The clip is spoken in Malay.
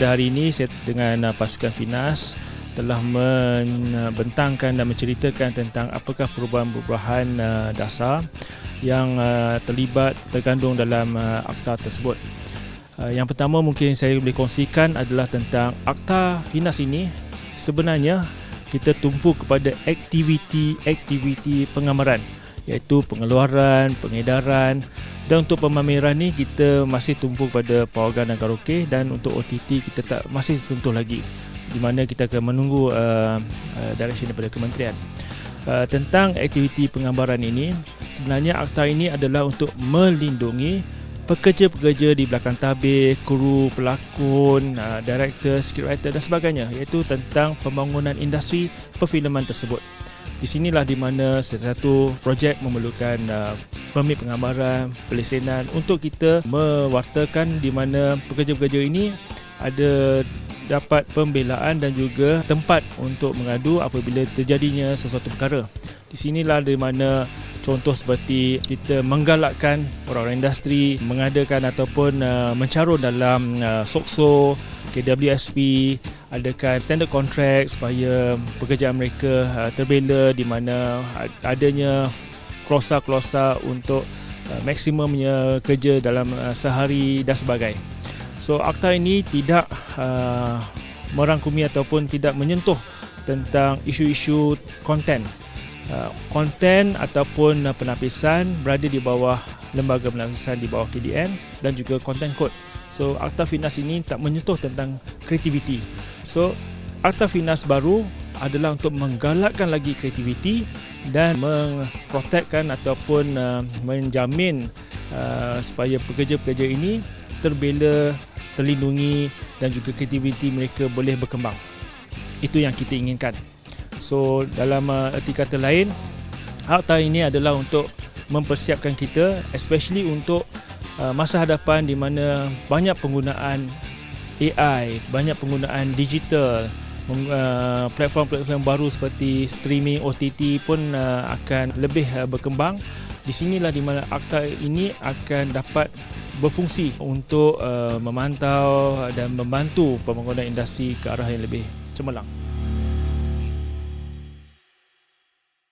pada hari ini saya dengan uh, pasukan Finas telah membentangkan dan menceritakan tentang apakah perubahan-perubahan uh, dasar yang uh, terlibat tergandung dalam uh, akta tersebut. Uh, yang pertama mungkin saya boleh kongsikan adalah tentang akta Finas ini sebenarnya kita tumpu kepada aktiviti-aktiviti pengamaran iaitu pengeluaran, pengedaran dan untuk pemameran ni kita masih tumpu pada Powergun dan Karaoke dan untuk OTT kita tak masih sentuh lagi di mana kita akan menunggu uh, uh, direction daripada kementerian. Uh, tentang aktiviti penggambaran ini, sebenarnya akta ini adalah untuk melindungi pekerja-pekerja di belakang tabir, kru, pelakon, uh, director, scriptwriter dan sebagainya iaitu tentang pembangunan industri perfilman tersebut. Di sinilah di mana satu projek memerlukan uh, permit penggambaran, pelesenan untuk kita mewartakan di mana pekerja-pekerja ini ada dapat pembelaan dan juga tempat untuk mengadu apabila terjadinya sesuatu perkara. Di sinilah di mana contoh seperti kita menggalakkan orang-orang industri mengadakan ataupun uh, mencarun dalam uh, SOKSO, KWSP, adakan standard contract supaya pekerjaan mereka uh, terbela di mana adanya klosa-klosa untuk uh, maksimumnya kerja dalam uh, sehari dan sebagainya. So akta ini tidak merangkumi ataupun tidak menyentuh tentang isu-isu konten. Konten ataupun penapisan berada di bawah lembaga penapisan di bawah KDN dan juga content code. So akta finas ini tak menyentuh tentang kreativiti. So akta finas baru adalah untuk menggalakkan lagi kreativiti dan memprotekkan ataupun uh, menjamin uh, supaya pekerja-pekerja ini terbela terlindungi dan juga kreativiti mereka boleh berkembang. Itu yang kita inginkan. So dalam uh, erti kata lain, akta ini adalah untuk mempersiapkan kita especially untuk uh, masa hadapan di mana banyak penggunaan AI, banyak penggunaan digital, uh, platform-platform baru seperti streaming OTT pun uh, akan lebih uh, berkembang. Di sinilah di mana akta ini akan dapat berfungsi untuk memantau dan membantu pembangunan industri ke arah yang lebih cemerlang.